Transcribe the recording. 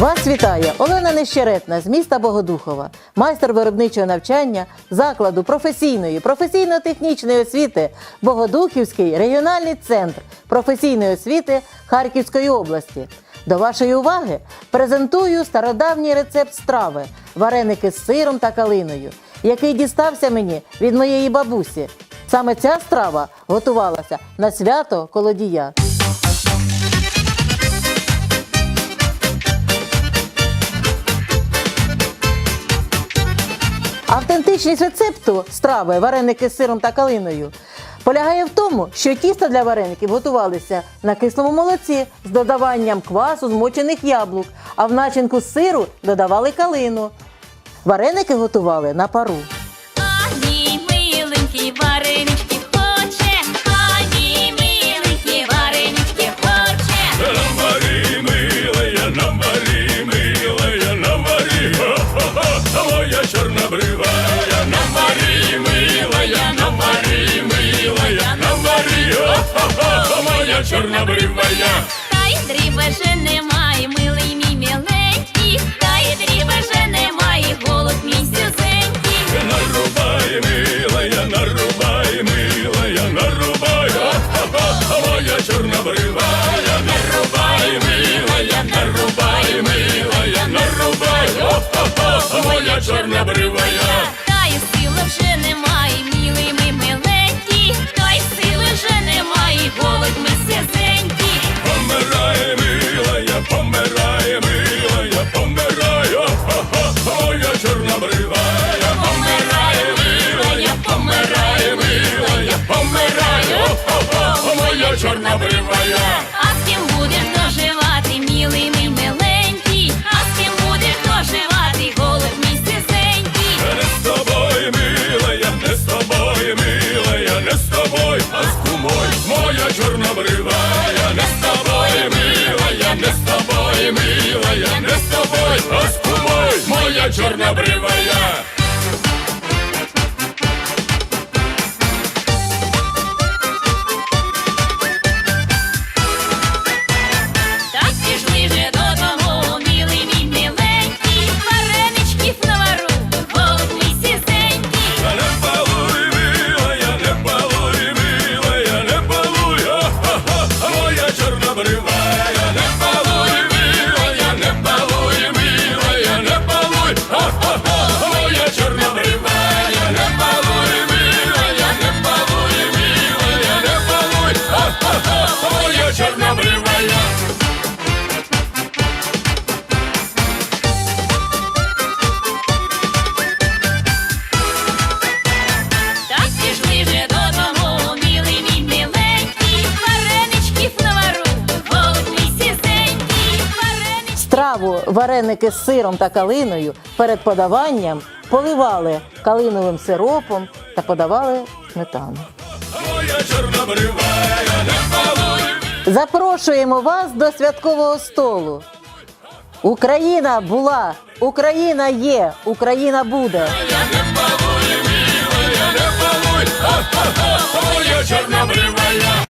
Вас вітає Олена Нещеретна з міста Богодухова, майстер виробничого навчання закладу професійної, професійно-технічної освіти Богодухівський регіональний центр професійної освіти Харківської області. До вашої уваги презентую стародавній рецепт страви вареники з сиром та калиною, який дістався мені від моєї бабусі. Саме ця страва готувалася на свято колодія. Автентичність рецепту страви вареники з сиром та калиною полягає в тому, що тісто для вареників готувалися на кислому молоці з додаванням квасу змочених яблук, а в начинку сиру додавали калину. Вареники готували на пару. Моя чорнобривая. Та й дріба же чорнобривая. А з ким будеш доживати, милий мій миленький, а з ким будеш доживати, голуб мій сизенький. Не з тобою, милая, не з тобою, милая, не з тобою, а з кумой, моя чорнобривая, не з тобою, милая, не з тобою, милая, не з тобою, а з кумой, моя чорнобривая. Страву вареники з сиром та калиною перед подаванням поливали калиновим сиропом та подавали сметану. Запрошуємо вас до святкового столу. Україна була, Україна є, Україна буде. Чорнобривая.